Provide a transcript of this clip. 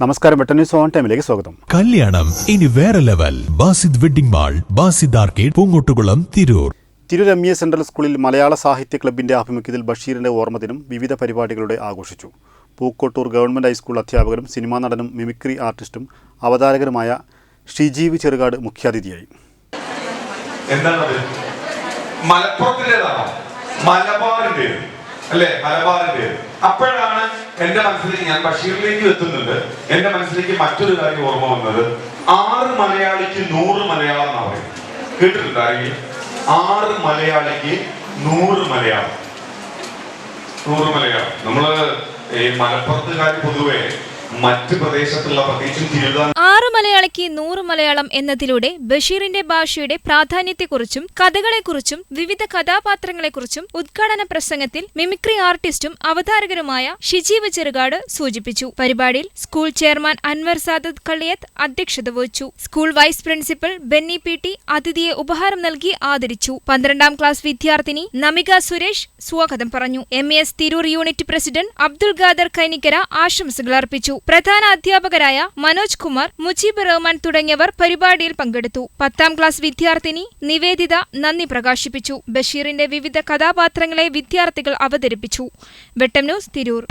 നമസ്കാരം news on ടൈമിലേക്ക് സ്വാഗതം. കല്യാണം ഇനി വേറെ level. Basid wedding mall Basid arcade Poongottukulam Tirur. Tirur M A central സ്കൂളിൽ മലയാള സാഹിത്യ ക്ലബിന്റെ ആഭിമുഖ്യത്തിൽ ബഷീറിന്റെ ഓർമ്മദിനം വിവിധ പരിപാടികളുടെ ആഘോഷിച്ചു. പൂക്കോട്ടൂർ ഗവൺമെന്റ് ഹൈസ്കൂൾ അധ്യാപകരും സിനിമാ നടനും മിമിക്രി ആർട്ടിസ്റ്റും അവതാരകരുമായ ഷിജീവ് ചെറുകാട് മുഖ്യാതിഥിയായി. മലപ്പുറത്തിന്റെതാണോ? അല്ലേ? മലബാറിന്റെ അപ്പോഴാണ് എന്റെ മനസ്സിലേക്ക് ഞാൻ ബഷീറിലേക്ക് എത്തുന്നുണ്ട് എന്റെ മനസ്സിലേക്ക് മറ്റൊരു കാര്യം ഓർമ്മ വന്നത്. ആറ് മലയാളിക്ക് നൂറ് മലയാളം എന്നാ പറയും കേട്ടിട്ടുണ്ടായി ആറ് മലയാളിക്ക് നൂറ് മലയാളം. നൂറ് മലയാളം. നമ്മൾ ഈ മലപ്പുറത്തുകാർ പൊതുവെ മറ്റ് പ്രദേശത്തുള്ള പ്രത്യേകിച്ചും തിരുവിതാംകൂർ മലയാളിക്ക് നൂറ് മലയാളം എന്നതിലൂടെ ബഷീറിന്റെ ഭാഷയുടെ പ്രാധാന്യത്തെക്കുറിച്ചും കഥകളെക്കുറിച്ചും വിവിധ കഥാപാത്രങ്ങളെക്കുറിച്ചും ഉദ്ഘാടന പ്രസംഗത്തിൽ മിമിക്രി ആർട്ടിസ്റ്റും അവതാരകരുമായ ഷിജീവ് ചെറുകാട് സൂചിപ്പിച്ചു. പരിപാടിയിൽ സ്കൂൾ ചെയർമാൻ അൻവർ സാദത്ത് കളിയത്ത് അധ്യക്ഷത വഹിച്ചു. School vice principal Benny P T അതിഥിയെ ഉപഹാരം നൽകി ആദരിച്ചു. പന്ത്രണ്ടാം ക്ലാസ് വിദ്യാർത്ഥിനി നമിക സുരേഷ് സ്വാഗതം പറഞ്ഞു. M S Tirur unit president Abdul Khader Kainikkara ആശംസകൾ അർപ്പിച്ചു. പ്രധാന അധ്യാപകരായ മനോജ് കുമാർ മുജീബ് റഹ്മാൻ തുടങ്ങിയവർ പരിപാടിയിൽ പങ്കെടുത്തു. പത്താം ക്ലാസ് വിദ്യാർത്ഥിനി നിവേദിത നന്ദി പ്രകാശിപ്പിച്ചു. ബഷീറിന്റെ വിവിധ കഥാപാത്രങ്ങളെ വിദ്യാർത്ഥികൾ അവതരിപ്പിച്ചു. വെട്ടം ന്യൂസ് തിരൂർ.